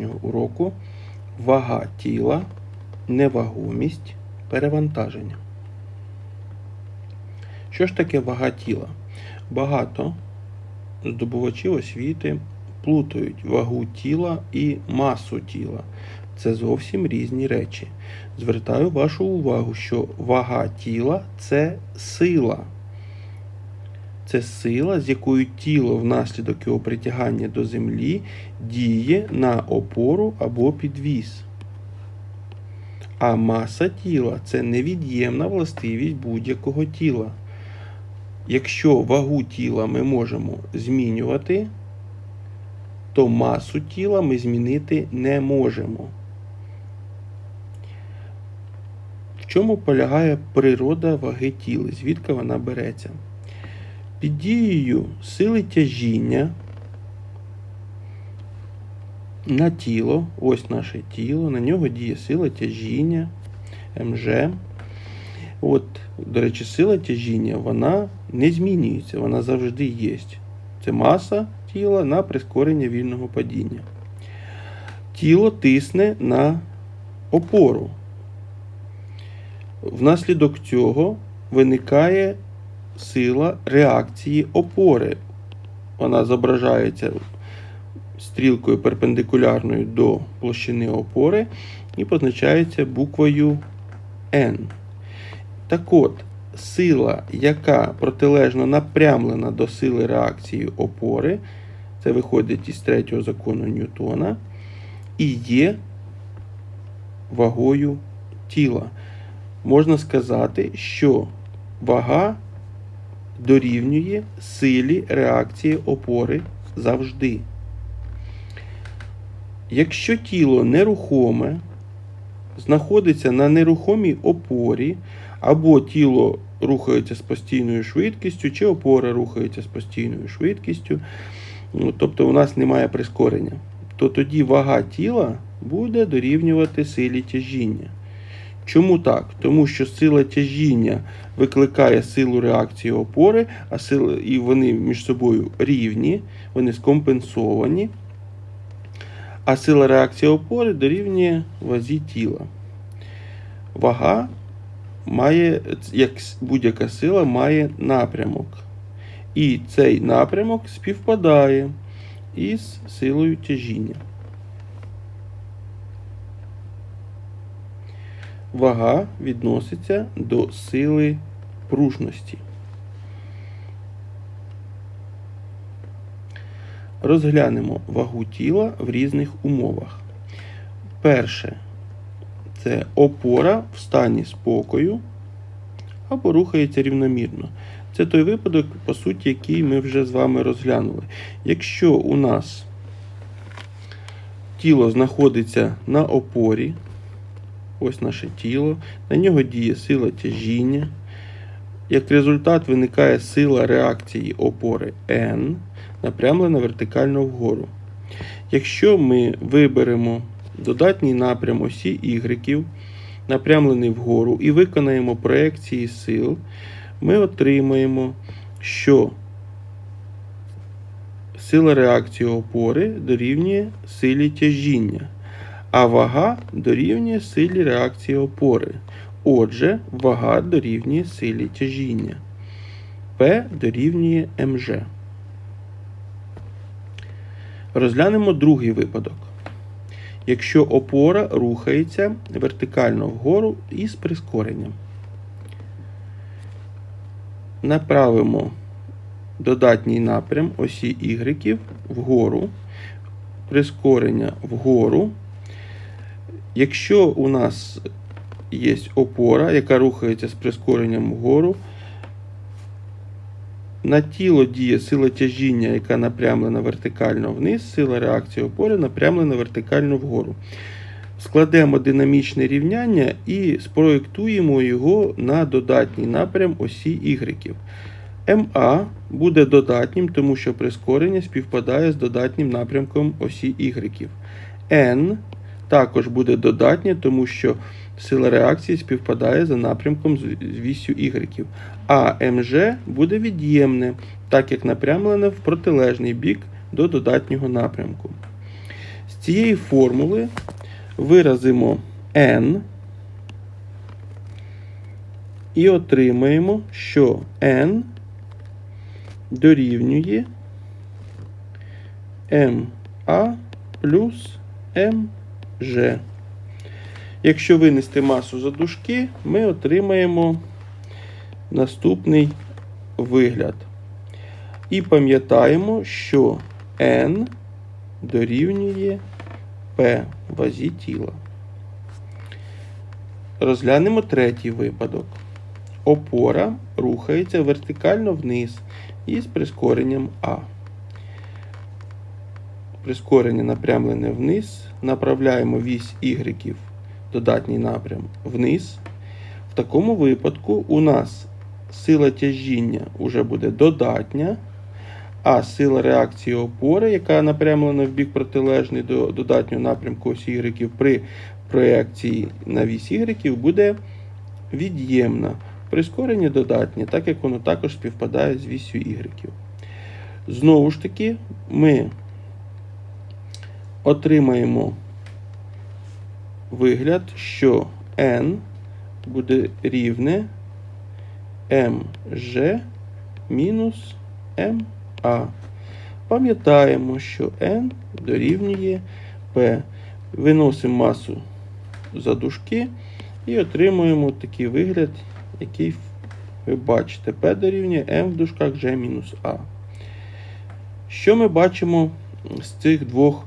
сьогоднішнього уроку вага тіла, невагомість, перевантаження. Що ж таке вага тіла? Багато здобувачів освіти плутають вагу тіла і масу тіла. Це зовсім різні речі. Звертаю вашу увагу, що вага тіла це сила. Це сила, з якою тіло внаслідок його притягання до землі діє на опору або підвіз. А маса тіла це невід'ємна властивість будь-якого тіла. Якщо вагу тіла ми можемо змінювати, то масу тіла ми змінити не можемо. В чому полягає природа ваги тіла? Звідки вона береться? Під дією сили тяжіння на тіло, ось наше тіло, на нього діє сила тяжіння МЖ. От, до речі, сила тяжіння вона не змінюється, вона завжди є. Це маса тіла на прискорення вільного падіння. Тіло тисне на опору. Внаслідок цього виникає сила реакції опори. Вона зображається стрілкою перпендикулярною до площини опори і позначається буквою N. Так от, сила, яка протилежно напрямлена до сили реакції опори, це виходить із третього закону Ньютона, і є вагою тіла. Можна сказати, що вага дорівнює силі реакції опори завжди. Якщо тіло нерухоме, знаходиться на нерухомій опорі, або тіло рухається з постійною швидкістю, чи опора рухається з постійною швидкістю, ну, тобто у нас немає прискорення, то тоді вага тіла буде дорівнювати силі тяжіння. Чому так? Тому що сила тяжіння викликає силу реакції опори, а сила, і вони між собою рівні, вони скомпенсовані. А сила реакції опори дорівнює вазі тіла. Вага має, як будь-яка сила, має напрямок. І цей напрямок співпадає із силою тяжіння. Вага відноситься до сили пружності. Розглянемо вагу тіла в різних умовах. Перше це опора в стані спокою або рухається рівномірно. Це той випадок, по суті, який ми вже з вами розглянули. Якщо у нас тіло знаходиться на опорі, ось наше тіло, на нього діє сила тяжіння. Як результат виникає сила реакції опори N, напрямлена вертикально вгору. Якщо ми виберемо додатній напрям осі Y, напрямлений вгору, і виконаємо проекції сил, ми отримаємо, що сила реакції опори дорівнює силі тяжіння, а вага дорівнює силі реакції опори. Отже, вага дорівнює силі тяжіння. P дорівнює МЖ. Розглянемо другий випадок. Якщо опора рухається вертикально вгору із прискоренням. Направимо додатній напрям осі Y вгору, прискорення вгору. Якщо у нас є опора, яка рухається з прискоренням вгору, на тіло діє сила тяжіння, яка напрямлена вертикально вниз, сила реакції опори напрямлена вертикально вгору. Складемо динамічне рівняння і спроєктуємо його на додатній напрям осі Y. МА буде додатнім, тому що прискорення співпадає з додатнім напрямком осі Y. N також буде додатнє, тому що сила реакції співпадає за напрямком з вісю Y. А МЖ буде від'ємне, так як напрямлене в протилежний бік до додатнього напрямку. З цієї формули виразимо n і отримаємо, що n дорівнює ma плюс mg. Якщо винести масу за дужки, ми отримаємо наступний вигляд. І пам'ятаємо, що n дорівнює P вазі тіла. Розглянемо третій випадок. Опора рухається вертикально вниз із прискоренням А. Прискорення напрямлене вниз. Направляємо вісь Y додатній напрям вниз. В такому випадку у нас сила тяжіння вже буде додатня, а сила реакції опори, яка напрямлена в бік протилежний до додатнього напрямку осі Y при проекції на вісь Y буде від'ємна. Прискорення додатнє, так як воно також співпадає з вісю Y. Знову ж таки, ми отримаємо вигляд, що n буде рівне mg мінус ma. Пам'ятаємо, що n дорівнює p. Виносимо масу за дужки і отримуємо такий вигляд, який ви бачите. P дорівнює m в дужках g мінус a. Що ми бачимо з цих двох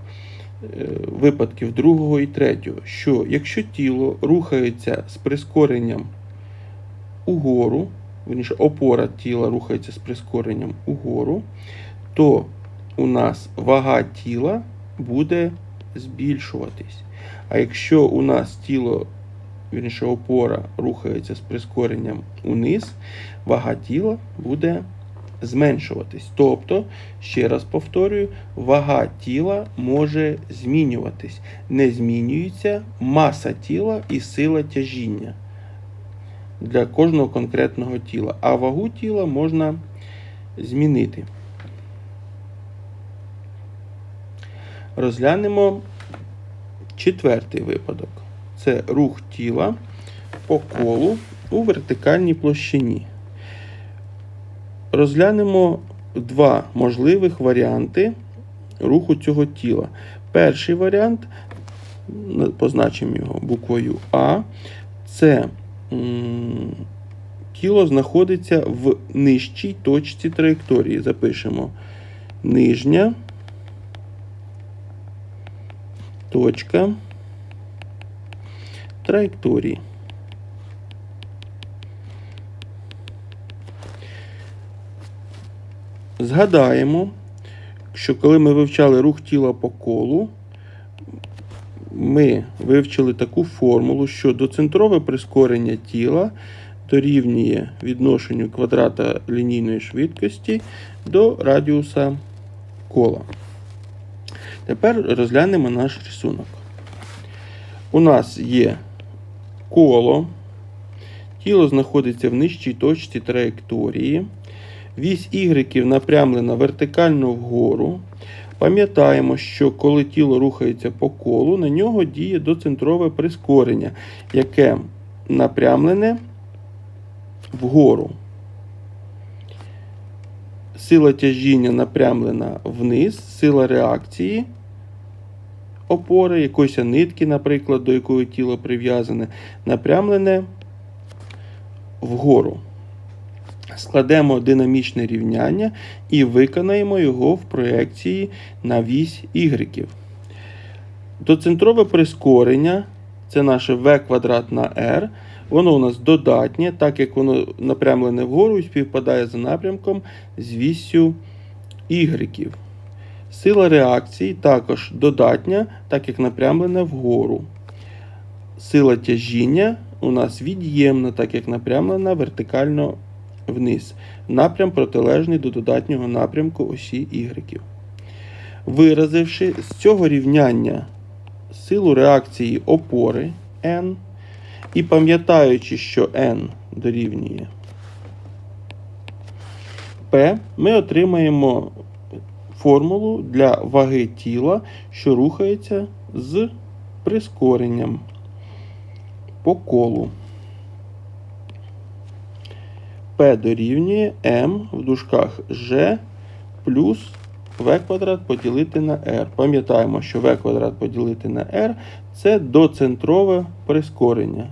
випадків, другого і третього? Що якщо тіло рухається з прискоренням угору, верніше, опора тіла рухається з прискоренням угору, то у нас вага тіла буде збільшуватись. А якщо у нас тіло, вірніше, опора рухається з прискоренням униз, вага тіла буде зменшуватись. Тобто, ще раз повторюю, вага тіла може змінюватись. Не змінюється маса тіла і сила тяжіння для кожного конкретного тіла. А вагу тіла можна змінити. Розглянемо четвертий випадок. Це рух тіла по колу у вертикальній площині. Розглянемо два можливих варіанти руху цього тіла. Перший варіант, позначимо його буквою А, це тіло знаходиться в нижчій точці траєкторії. Запишемо нижня точка траєкторії. Згадаємо, що коли ми вивчали рух тіла по колу, ми вивчили таку формулу, що доцентрове прискорення тіла дорівнює відношенню квадрата лінійної швидкості до радіуса кола. Тепер розглянемо наш рисунок. У нас є коло, тіло знаходиться в нижчій точці траєкторії. Вісь Y напрямлена вертикально вгору. Пам'ятаємо, що коли тіло рухається по колу, на нього діє доцентрове прискорення, яке напрямлене вгору. Сила тяжіння напрямлена вниз, сила реакції опори, якоїсь нитки, наприклад, до якої тіло прив'язане, напрямлене вгору. Складемо динамічне рівняння і виконаємо його в проекції на вісь Y. Доцентрове прискорення це наше v квадрат на r. Воно у нас додатнє, так як воно напрямлене вгору і співпадає за напрямком з віссю Y. Сила реакції також додатня, так як напрямлене вгору. Сила тяжіння у нас від'ємна, так як напрямлена вертикально вниз. Напрям протилежний до додатнього напрямку осі Y. Виразивши з цього рівняння силу реакції опори N і пам'ятаючи, що N дорівнює P, ми отримаємо формулу для ваги тіла, що рухається з прискоренням по колу. P дорівнює m в дужках G плюс v квадрат поділити на r. Пам'ятаємо, що v квадрат поділити на r це доцентрове прискорення.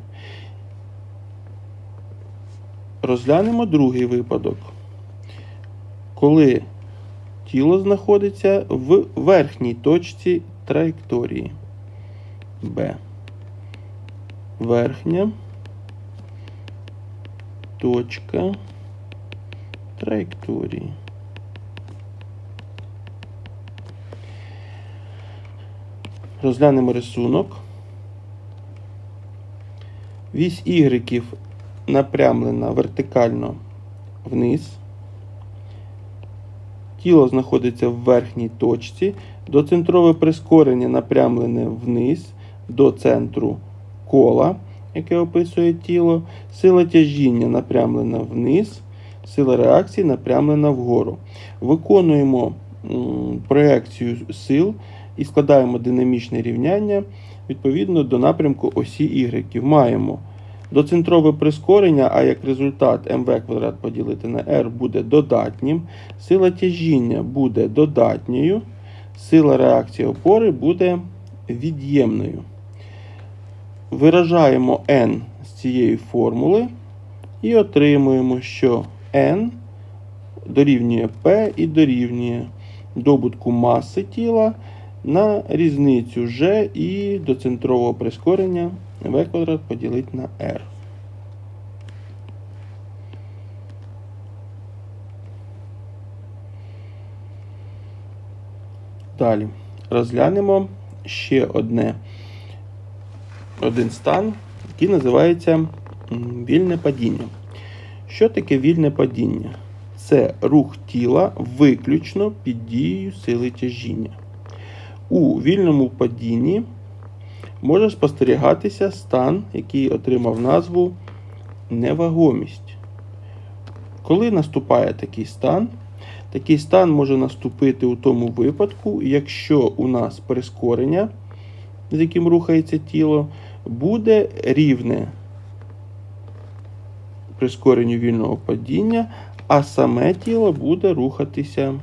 Розглянемо другий випадок. Коли тіло знаходиться в верхній точці траєкторії B. Верхня точка траєкторії. Розглянемо рисунок. Вісь Y напрямлена вертикально вниз. Тіло знаходиться в верхній точці. Доцентрове прискорення напрямлене вниз до центру кола, яке описує тіло. Сила тяжіння напрямлена вниз, сила реакції напрямлена вгору. Виконуємо проекцію сил і складаємо динамічне рівняння відповідно до напрямку осі Y. Маємо доцентрове прискорення, а як результат mv квадрат поділити на r буде додатнім. Сила тяжіння буде додатньою. Сила реакції опори буде від'ємною. Виражаємо n з цієї формули і отримуємо, що n дорівнює P і дорівнює добутку маси тіла на різницю G і до центрового прискорення v квадрат поділити на r. Далі розглянемо ще одне, один стан, який називається вільне падіння. Що таке вільне падіння? Це рух тіла виключно під дією сили тяжіння. У вільному падінні може спостерігатися стан, який отримав назву невагомість. Коли наступає такий стан, такий стан може наступити у тому випадку, якщо у нас прискорення, з яким рухається тіло, буде рівне прискоренню вільного падіння, а саме тіло буде рухатися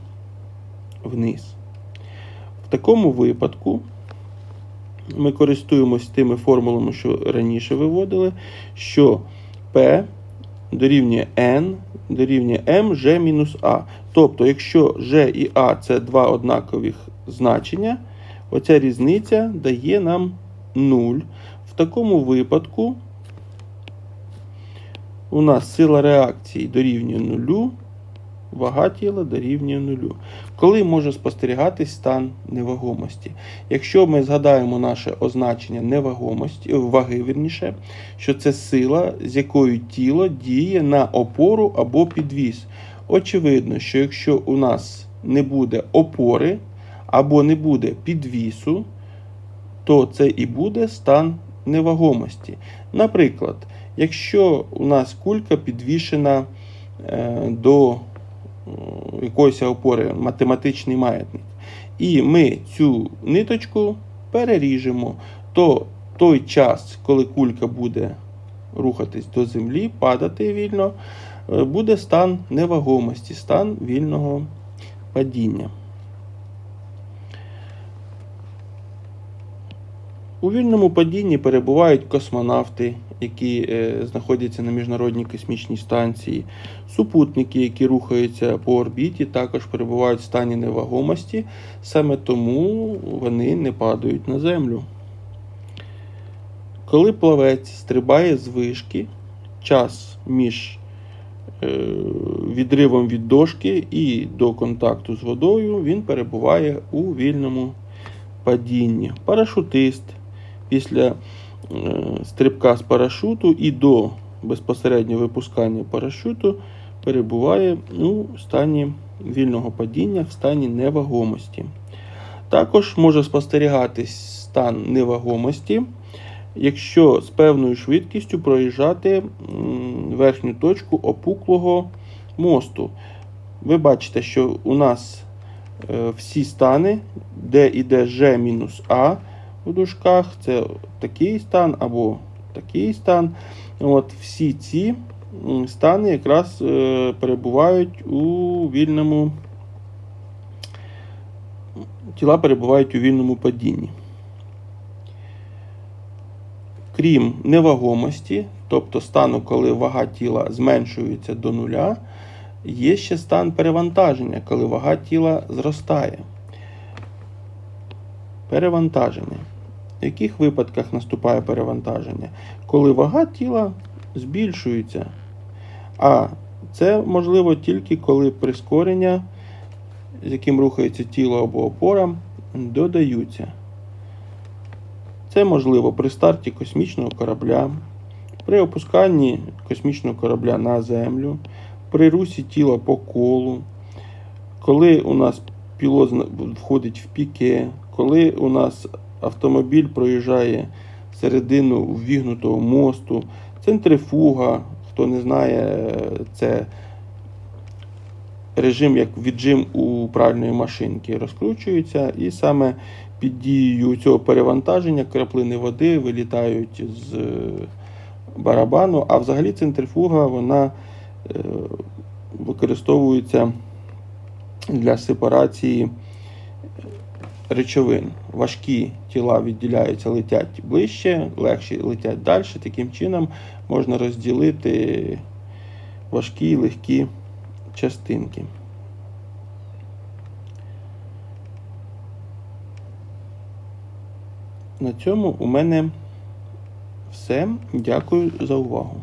вниз. В такому випадку ми користуємось тими формулами, що раніше виводили, що P дорівнює N дорівнює M мінус A. Тобто, якщо G і A це два однакових значення, оця різниця дає нам 0. Такому випадку у нас сила реакції дорівнює 0, вага тіла дорівнює 0. Коли може спостерігатись стан невагомості? Якщо ми згадаємо наше означення невагомості, ваги, вірніше, що це сила, з якою тіло діє на опору або підвіз. Очевидно, що якщо у нас не буде опори або не буде підвісу, то це і буде стан невагомості. Наприклад, якщо у нас кулька підвішена е, до е, якоїсь опори, математичний маятник, і ми цю ниточку переріжемо, то той час, коли кулька буде рухатись до землі, падати вільно, е, буде стан невагомості, стан вільного падіння. У вільному падінні перебувають космонавти, які е, знаходяться на міжнародній космічній станції. Супутники, які рухаються по орбіті, також перебувають в стані невагомості, саме тому вони не падають на землю. Коли плавець стрибає з вишки, час між е, відривом від дошки і до контакту з водою, він перебуває у вільному падінні. Парашутист після е, стрибка з парашуту і до безпосереднього випускання парашуту перебуває у стані вільного падіння, в стані невагомості. Також може спостерігатись стан невагомості, якщо з певною швидкістю проїжджати верхню точку опуклого мосту. Ви бачите, що у нас е, всі стани, де йде Ж мінус А у дужках, це такий стан або такий стан. От всі ці стани якраз е, перебувають у вільному. Тіла перебувають у вільному падінні. Крім невагомості, тобто стану, коли вага тіла зменшується до нуля, є ще стан перевантаження, коли вага тіла зростає. Перевантаження. В яких випадках наступає перевантаження? Коли вага тіла збільшується. А це можливо тільки коли прискорення, з яким рухається тіло або опора, додаються. Це можливо при старті космічного корабля, при опусканні космічного корабля на землю, при русі тіла по колу, коли у нас пілот входить в піке, коли у нас автомобіль проїжджає середину ввігнутого мосту, центрифуга, хто не знає, це режим як віджим у пральної машинки розкручується, і саме під дією цього перевантаження краплини води вилітають з е, барабану. А взагалі центрифуга вона е, використовується для сепарації речовин. Важкі тіла відділяються, летять ближче, легші летять далі. Таким чином можна розділити важкі і легкі частинки. На цьому у мене все. Дякую за увагу.